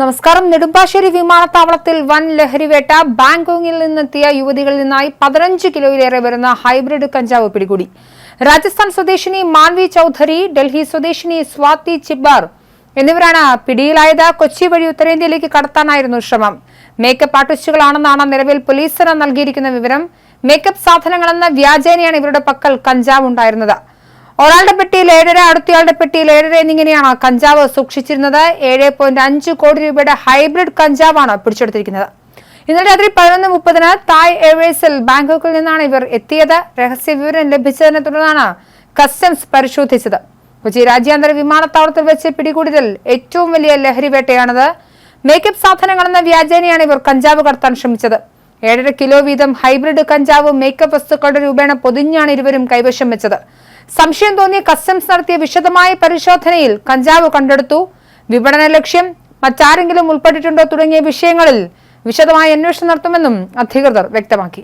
നമസ്കാരം. നെടുമ്പാശ്ശേരി വിമാനത്താവളത്തിൽ വൻ ലഹരിവേട്ട. ബാങ്കോങ്ങിൽ നിന്നെത്തിയ യുവതികളിൽ നിന്നായി പതിനഞ്ച് കിലോയിലേറെ വരുന്ന ഹൈബ്രിഡ് കഞ്ചാവ് പിടികൂടി. രാജസ്ഥാൻ സ്വദേശിനി മാൻവി ചൌധരി ഡൽഹി സ്വദേശിനി സ്വാതി ചിബ്ബാർ എന്നിവരാണ് പിടിയിലായത്. കൊച്ചി വഴി ഉത്തരേന്ത്യയിലേക്ക് കടത്താനായിരുന്നു ശ്രമം. മേക്കപ്പ് ആർട്ടിസ്റ്റുകളാണെന്നാണ് നിലവിൽ പോലീസിന് നൽകിയിരിക്കുന്ന വിവരം. മേക്കപ്പ് സാധനങ്ങളെന്ന വ്യാജേനയാണ് ഇവരുടെ പക്കൽ കഞ്ചാവ് ഉണ്ടായിരുന്നത് ഒരാളുടെ പെട്ടിയിൽ ഏഴര അടുത്തയാളുടെ പെട്ടിയിൽ ഏഴര എന്നിങ്ങനെയാണ് കഞ്ചാവ് സൂക്ഷിച്ചിരുന്നത്. ഏഴ് പോയിന്റ് അഞ്ച് കോടി രൂപയുടെ ഹൈബ്രിഡ് കഞ്ചാവാണ് പിടിച്ചെടുത്തിരിക്കുന്നത്. ഇന്നലെ രാത്രി പതിനൊന്ന് മുപ്പതിന് തായ് എയർവേസിൽ ബാങ്കോക്കിൽ നിന്നാണ് ഇവർ എത്തിയത്. രഹസ്യ വിവരം ലഭിച്ചതിനെ തുടർന്നാണ് കസ്റ്റംസ് പരിശോധിച്ചത്. കൊച്ചി രാജ്യാന്തര വിമാനത്താവളത്തിൽ വെച്ച് പിടികൂടിയതിൽ ഏറ്റവും വലിയ ലഹരി വേട്ടയാണത്. മേക്കപ്പ് സാധനങ്ങളെന്ന വ്യാജേനയാണ് ഇവർ കഞ്ചാവ് കടത്താൻ ശ്രമിച്ചത്. ഏഴര കിലോ വീതം ഹൈബ്രിഡ് കഞ്ചാവ് മേക്കപ്പ് വസ്തുക്കളുടെ രൂപേണ പൊതിഞ്ഞാണ് ഇരുവരും കൈവശം വെച്ചത്. സംശയം തോന്നിയ കസ്റ്റംസ് നടത്തിയ വിശദമായ പരിശോധനയിൽ കഞ്ചാവ് കണ്ടെടുത്തു. വിപണന ലക്ഷ്യം മറ്റാരെങ്കിലും ഉൾപ്പെട്ടിട്ടുണ്ടോ തുടങ്ങിയ വിഷയങ്ങളിൽ വിശദമായ അന്വേഷണം നടത്തുമെന്നും അധികൃതർ വ്യക്തമാക്കി.